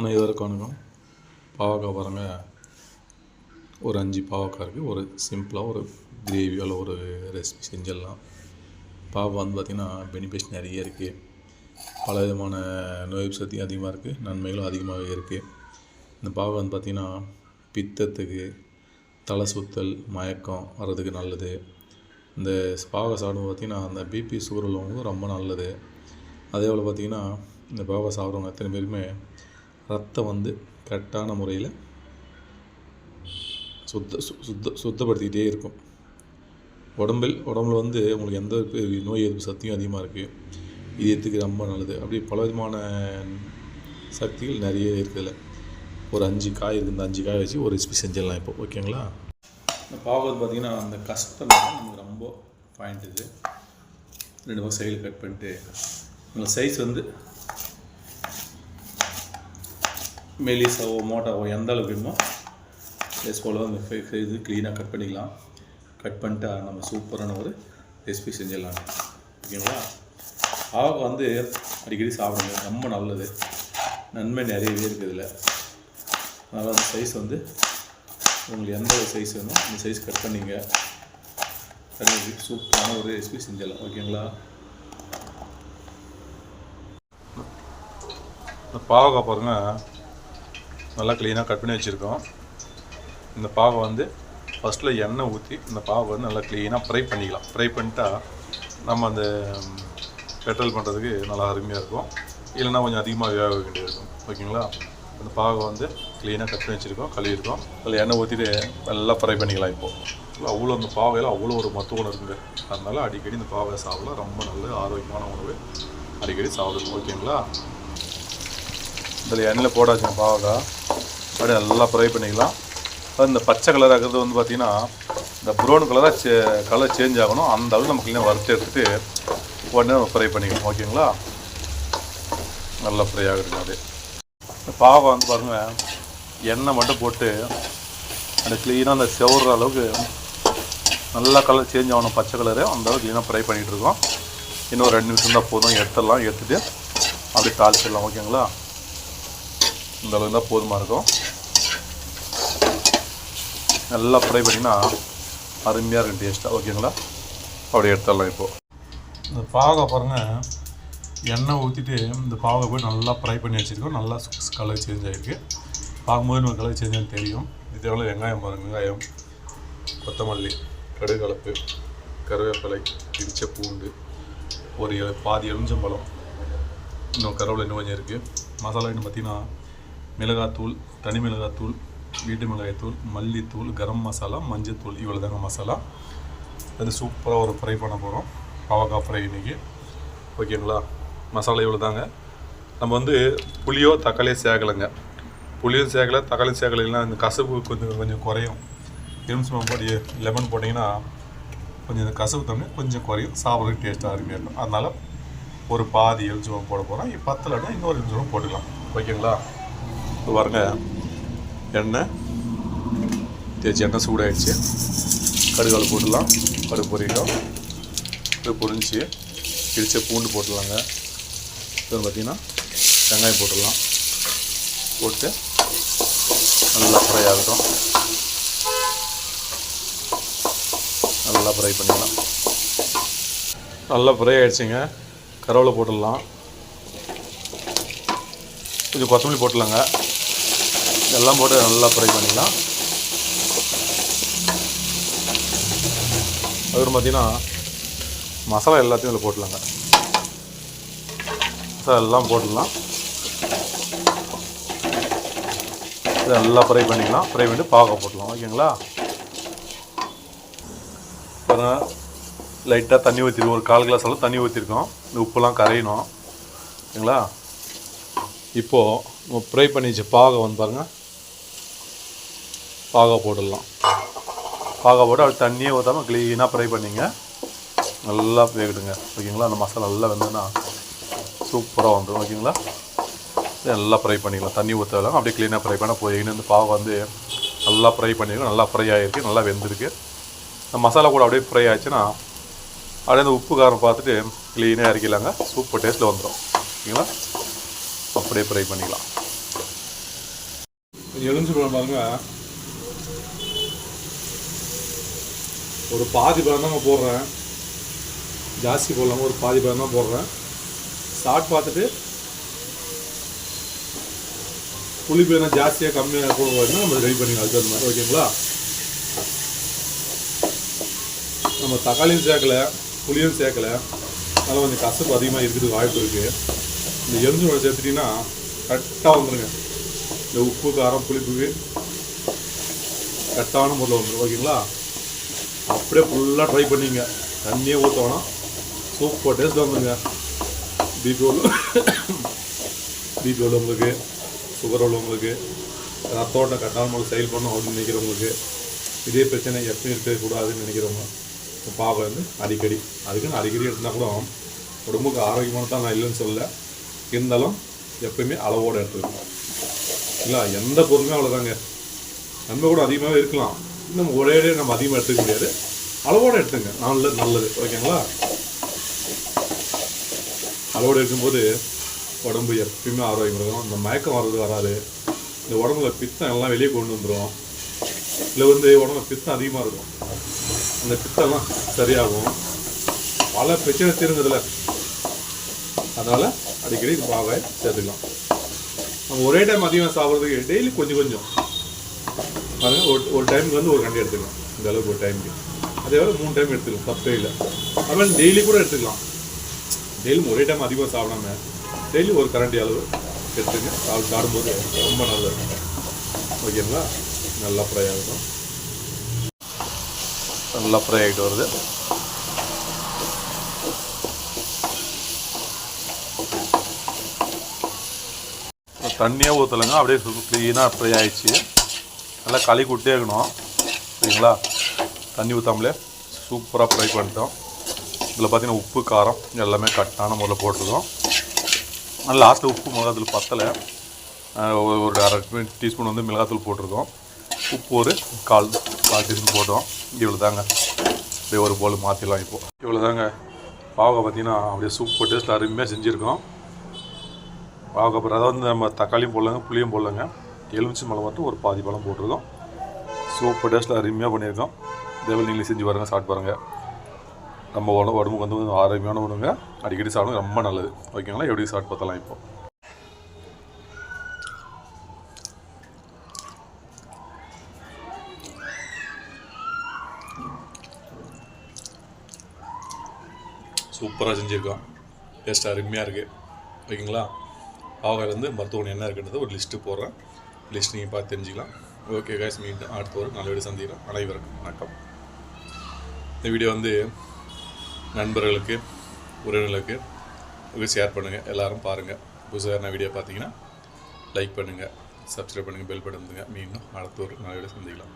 அனைவருக்கும் வணக்கம். பாவக்காய் பாருங்கள் ஒரு அஞ்சு பாவக்காய் இருக்குது ஒரு சிம்பிளாக ஒரு கிரேவியால் ஒரு ரெசிபி செஞ்சிடலாம். பாவக்காய் வந்து பார்த்திங்கன்னா பெனிஃபிட்ஸ் நிறைய இருக்குது பல விதமான நோய் சக்தியும் அதிகமாக இருக்குது நன்மைகளும் அதிகமாகவே இருக்குது இந்த பாவக்காய் வந்து பார்த்திங்கன்னா பித்தத்துக்கு தலை சுத்தல் மயக்கம் வர்றதுக்கு நல்லது. இந்த பாவக்காய் சாப்பிடும் பார்த்திங்கன்னா அந்த பிபி சுகர் உள்ளவங்களுக்கும் ரொம்ப நல்லது. அதே போல் பார்த்திங்கன்னா இந்த பாவக்காய் சாப்பிட்றவங்க எத்தனை பேருமே ரத்தம் வந்து கரெக்டான முறையில் சுத்த சு சுத்த சுத்தப்படுத்திக்கிட்டே இருக்கும். உடம்பில் உடம்புல வந்து உங்களுக்கு எந்த நோய் எதிர்ப்பு சக்தியும் அதிகமாக இருக்குது இதயத்துக்கு ரொம்ப நல்லது? அப்படி பல விதமான சக்திகள் நிறைய இருக்குதுல. ஒரு அஞ்சு காய் இருக்குது இந்த அஞ்சு காய் வச்சு ஒரு ரெசிபி செஞ்சிடலாம் இப்போ. ஓகேங்களா இந்த பாவம் பார்த்திங்கன்னா அந்த கஷ்டம் நமக்கு ரொம்ப பாயிண்ட் இது. ரெண்டு பக்கம் சைடில் கட் பண்ணிட்டு உங்கள் சைஸ் வந்து மெலிசாவோ மோட்டாவோ எந்த அளவுக்கு வேணுமோ எஸ் போல் அந்த ஃபே- இது க்ளீனாக கட் பண்ணிக்கலாம். கட் பண்ணிட்டா நம்ம சூப்பரான ஒரு ரெசிபி செஞ்சிடலாம். ஓகேங்களா? ஆவக்காய் வந்து அடிக்கடி சாப்பிடுங்க. ரொம்ப நல்லது. நன்மை நிறையவே இருக்குது இதில். அதனால் அந்த சைஸ் வந்து உங்களுக்கு எந்த சைஸ் வேணும் அந்த சைஸ் கட் பண்ணிங்க. சூப்பரான ஒரு ரெசிபி செஞ்சிடலாம். ஓகேங்களா? இந்த பாவக்காய் பாருங்கள் நல்லா க்ளீனாக கட் பண்ணி வச்சுருக்கோம். இந்த பாவை வந்து ஃபஸ்ட்டில் எண்ணெய் ஊற்றி இந்த பாவை வந்து நல்லா க்ளீனாக ஃப்ரை பண்ணிக்கலாம். ஃப்ரை பண்ணிட்டா நம்ம அந்த பெட்ரோல் பண்ணுறதுக்கு நல்லா அருமையாக இருக்கும். இல்லைன்னா கொஞ்சம் அதிகமாக வேக வேண்டியது இருக்கும். ஓகேங்களா? அந்த பாவை வந்து க்ளீனாக கட் பண்ணி வச்சுருக்கோம் கழுவிருக்கோம் அதில் எண்ணெய் ஊற்றிட்டு நல்லா ஃப்ரை பண்ணிக்கலாம் இப்போது அவ்வளோ அந்த பாவையில் அவ்வளோ ஒரு மத்துவம் இருக்குது இருக்குங்க. அதனால அடிக்கடி இந்த பாவை சாப்பிடலாம். ரொம்ப நல்ல ஆரோக்கியமான உணவு அடிக்கடி சாப்பிடுங்க ஓகேங்களா? இதில் எண்ணெயில் போடாச்சுங்க பாவக்காய். அப்படியே நல்லா ஃப்ரை பண்ணிக்கலாம். அது இந்த பச்சை கலராக இருக்கிறது வந்து பார்த்திங்கன்னா இந்த ப்ரௌன் கலராக சே கலர் சேஞ்ச் ஆகணும். அந்த அளவு நம்ம க்ளீனாக வறுத்து எடுத்துட்டு உடனே நம்ம ஃப்ரை பண்ணிக்கலாம். ஓகேங்களா நல்லா ஃப்ரை ஆகிடுங்க அது இந்த பாவக்காய் வந்து பாருங்கள் எண்ணெய் மட்டும் போட்டு அந்த க்ளீனாக அந்த செவற அளவுக்கு நல்லா கலர் சேஞ்ச் ஆகணும் பச்சை கலரு அந்த அளவுக்கு க்ளீனாக ஃப்ரை பண்ணிகிட்டு இருக்கோம். இன்னும் ஒரு ரெண்டு நிமிஷம் தான் போதும். எடுத்துடலாம். எடுத்துகிட்டு அப்படியே தாளிச்சிடலாம். ஓகேங்களா இந்த அளவு தான் போதுமாக இருக்கும். நல்லா ஃப்ரை பண்ணிங்கன்னா அருமையாக இருக்கும் டேஸ்ட்டாக ஓகேங்களா அப்படியே எடுத்துடலாம் இப்போது இந்த பாகை பாருங்கள் எண்ணெய் ஊற்றிட்டு இந்த பாகை போய் நல்லா ஃப்ரை பண்ணி வச்சுருக்கோம். நல்லா கலர் சேஞ்ச் ஆகிருக்கு பார்க்கும்போது நம்ம கலர் சேஞ்ச் ஆகி தெரியும். இது எவ்வளோ வெங்காயம் பாருங்கள் வெங்காயம் கொத்தமல்லி கடுகலப்பு கருவேப்பிலை இடிச்ச பூண்டு ஒரு பாதி எலுமிச்சம்பழம். இன்னும் கருவேப்பிலை இன்னும் கொஞ்சம் இருக்குது மசாலா இன்னும் பார்த்திங்கன்னா மிளகாத்தூள் தனி மிளகாத்தூள் வீட்டு மிளகாய்த்தூள் மல்லித்தூள் கரம் மசாலா மஞ்சத்தூள் இவ்வளோ தாங்க மசாலா. அது சூப்பராக ஒரு ஃப்ரை பண்ண போகிறோம் பாவக்காய் ஃப்ரை இன்றைக்கி ஓகேங்களா மசாலா இவ்வளோ தாங்க. நம்ம வந்து புளியோ தக்காளியோ சேர்க்கலைங்க புளியும் சேகலை தக்காளியும் சேர்க்கலைன்னா இந்த கசப்பு கொஞ்சம் கொஞ்சம் குறையும். எலுமிச்சம்பழம் போட்டு லெமன் போட்டிங்கன்னா கொஞ்சம் இந்த கசப்பு தண்ணி கொஞ்சம் குறையும். சாப்பிட்றதுக்கு டேஸ்ட்டாக அருமையாக இருக்கும். அதனால் ஒரு பாதி எலுமிச்சம்பழம் போட போகிறோம் பத்தலைன்னா இன்னொரு எலுமிச்சம்பழம் போட்டுக்கலாம். ஓகேங்களா இப்போ பாருங்க. எண்ணெய். தேய்ச்சி எண்ணெய் சூடாகிடுச்சு கடுகால் போட்டுடலாம். கடுகு பொரியிட்டோம். இது பொரிஞ்சு இடித்த பூண்டு போட்டுடலாங்க. அப்புறம் பார்த்திங்கன்னா வெங்காயம் போட்டுடலாம். போட்டு நல்லா ஃப்ரை ஆகட்டும். நல்லா ஃப்ரை பண்ணிடலாம். நல்லா ஃப்ரை ஆகிடுச்சிங்க கருவேப்பிலை போட்டுடலாம். கொஞ்சம் கொத்தமல்லி போட்டுடலாங்க. எல்லாம் போட்டு நல்லா ஃப்ரை பண்ணிக்கலாம். அதுக்கப்புறம் பார்த்தீங்கன்னா மசாலா எல்லாத்தையும் இதில் போட்டுலாங்க மசாலா எல்லாம் போட்டுடலாம். இதை நல்லா ஃப்ரை பண்ணிக்கலாம். ஃப்ரை பண்ணிட்டு பாக போட்டலாம் ஓகேங்களா? பாருங்க லைட்டாக தண்ணி ஊற்றிருக்கோம் ஒரு கால் கிளாஸ் அளவு தண்ணி ஊற்றிருக்கோம் இந்த உப்புலாம் கரையணும். ஓகேங்களா? இப்போது நம்ம ஃப்ரை பண்ணி வச்ச பாகை வந்து பாருங்கள் பாகை போட்டுடலாம். பாகை போட்டு அப்படி தண்ணியே ஊற்றாமல் க்ளீனாக ஃப்ரை பண்ணிங்க. நல்லா வேகிடுங்க ஓகேங்களா? அந்த மசாலா நல்லா வெந்ததுன்னா சூப்பராக வந்துடும் ஓகேங்களா? நல்லா ஃப்ரை பண்ணிக்கலாம். தண்ணி ஊற்றலாம் அப்படியே க்ளீனாக ஃப்ரை பண்ணால் போய் இந்த பாவை வந்து நல்லா ஃப்ரை பண்ணிருக்கோம் நல்லா ஃப்ரை ஆகிருக்கு நல்லா வெந்திருக்கு. இந்த மசாலா கூட அப்படியே ஃப்ரை ஆச்சுன்னா அப்படியே அந்த உப்பு காரம் பார்த்துட்டு க்ளீனாக இறக்கிடலாங்க. சூப்பர் டேஸ்ட்டில் வந்துடும் ஓகேங்களா? அப்படியே ஃப்ரை பண்ணிக்கலாம். எலுமிச்சு பழம் பாருங்க. ஒரு பாதி பழம் தான் போடுறேன். ஜாஸ்தி போடலாம ஒரு பாதி பழம் தான் போடுறேன். ஸ்டார்ட் பார்த்துட்டு புளிப்பு என்ன ஜாஸ்தியாக கம்மியாக போடுறதுனா நம்ம ரெடி பண்ணிக்கலாம். அதுக்கு மாதிரி ஓகேங்களா? நம்ம தக்காளியும் சேர்க்கல புளியும் சேர்க்கல. அதனால் கொஞ்சம் கசப்பு அதிகமாக இருக்கிறதுக்கு வாய்ப்பு இருக்குது இந்த எரிஞ்சு சேர்த்துட்டிங்கன்னா கரெக்டாக வந்துடுங்க இந்த உப்பு காரம் புளிப்புக்கு கரெக்டான முறையில் வந்துடும் ஓகேங்களா? அப்படியே ஃபுல்லாக ட்ரை பண்ணிங்க. தண்ணியே ஊற்றோன்னா சூப்பர் டேஸ்ட் வந்துங்க. பிபி உள்ள பிபி உள்ளவங்களுக்கு சுகர் உள்ளவங்களுக்கு ரத்தோட்டம் கட்டாமல் முறையில் செயல் பண்ணும் அப்படின்னு நினைக்கிறவங்களுக்கு இதே பிரச்சனை எப்பயும் இருக்கக்கூடாதுன்னு நினைக்கிறவங்க. பாவம் பாவை வந்து அடிக்கடி அதுக்குன்னு அடிக்கடி எடுத்தால் கூட உடம்புக்கு ஆரோக்கியமான தான் நான் இல்லைன்னு சொல்லலை. இருந்தாலும் எப்பயுமே அளவோடு எடுத்துக்கணும். இல்லை எந்த பொருளுமே அவ்வளோதாங்க நன்மை கூட அதிகமாகவே இருக்கலாம். நம்ம ஒரே அடியா நம்ம அதிகமாக எடுத்துக்க முடியாது. அளவோடு எடுத்துங்க. நல்லது நல்லது. ஓகேங்களா? அளவோடு எடுக்கும்போது உடம்பு எப்பயுமே ஆரோக்கியம் இருக்கும் இந்த மயக்கம் வர்றது வராது. இந்த உடம்புல பித்தம் எல்லாம் வெளியே கொண்டு வந்துடும் இல்லை வந்து உடம்புல பித்தம் அதிகமாக இருக்கும். அந்த பித்தம்லாம் சரியாகும். பல பிரச்சனை தீருங்கிறதுல. அதனால் அடிக்கடி இது பாவை சேர்த்துக்கலாம். நம்ம ஒரே டைம் அதிகமாக சாப்பிட்றதுக்கு டெய்லி கொஞ்சம் கொஞ்சம். பாருங்கள் ஒரு ஒரு டைமுக்கு வந்து ஒரு கண்டி எடுத்துக்கலாம். இந்த அளவுக்கு ஒரு டைமுக்கு அதே வேலை மூணு டைம் எடுத்துக்கலாம் தப்பே இல்லை. அதுமாதிரி டெய்லி கூட எடுத்துக்கலாம். டெய்லியும் ஒரே டைம் அதிகமாக சாப்பிடாம டெய்லி ஒரு கரண்டி அளவு எடுத்துங்க. சாப்பிட்டு சாப்பிடும்போது ரொம்ப நல்லது. ஓகேங்களா நல்லா ஃப்ரை ஆகும் நல்லா ஃப்ரை ஆகிட்டு வருது. தண்ணியாக ஊற்றலைங்க அப்படியே க்ளீனாக ஃப்ரை ஆயிடுச்சு. நல்லா களி விட்டே இருக்கணும். சரிங்களா? தண்ணி ஊற்றாமலே சூப்பராக ஃப்ரை பண்ணிட்டோம். இதில் பார்த்தீங்கன்னா உப்பு காரம் எல்லாமே கட்டான முறையில் போட்டிருக்கோம். லாஸ்ட்டில் உப்பு மிளகாத்தூள் பத்தலை. ஒரு அரை டீஸ்பூன் வந்து மிளகாத்தூள் போட்டிருக்கோம். உப்பு ஒரு கால் கால் டீஸ்பூன் போட்டோம். இவ்வளோ தாங்க அப்படியே ஒரு போல் மாற்றிடலாம் இப்போது இவ்வளோ தாங்க பாவக்காய் பார்த்தீங்கன்னா அப்படியே சூப்பர் டேஸ்ட்டில் அருமையாக செஞ்சுருக்கோம். பாவக்காய் அப்புறம் அதாவது வந்து நம்ம தக்காளியும் போடலங்க புளியும் போடலங்க. எலுமிச்சை மலை மட்டும் ஒரு பாதி பழம் போட்டிருக்கோம். சூப்பர் டேஸ்ட்டில் அருமையாக பண்ணியிருக்கோம். இதேபோல் நீங்களே செஞ்சு பாருங்கள் சாப்பிட்டு பாருங்கள் நம்ம உடம்பு உடம்புக்கு வந்து கொஞ்சம் ஆரோக்கியமான உணவுங்க. அடிக்கடி சாப்பிடுங்க ரொம்ப நல்லது. ஓகேங்களா? எப்படி சாப்பிட்டு பார்த்தலாம் இப்போ. சூப்பராக செஞ்சுருக்கோம். டேஸ்ட் அருமையாக இருக்குது ஓகேங்களா? பாவக்காயிலேருந்து மருத்துவமனை என்ன இருக்குன்றது ஒரு லிஸ்ட்டு போடுறேன். லிஸ்ட் நீங்கள் பார்த்து தெரிஞ்சுக்கலாம். ஓகே காய்ஸ் மீண்டும் அடுத்த ஒரு நல்ல வீடியோ சந்திக்கிறோம். அனைவருக்கும் வணக்கம். இந்த வீடியோ வந்து நண்பர்களுக்கு உறவினர்களுக்கு ஷேர் பண்ணுங்கள் எல்லாரும் பாருங்கள் புதுசாக வீடியோ பார்த்தீங்கன்னா லைக் பண்ணுங்கள் சப்ஸ்கிரைப் பண்ணுங்கள் பெல் பட்டன் மீண்டும் அடுத்த ஒரு நல்ல வீடியோ சந்திக்கலாம்.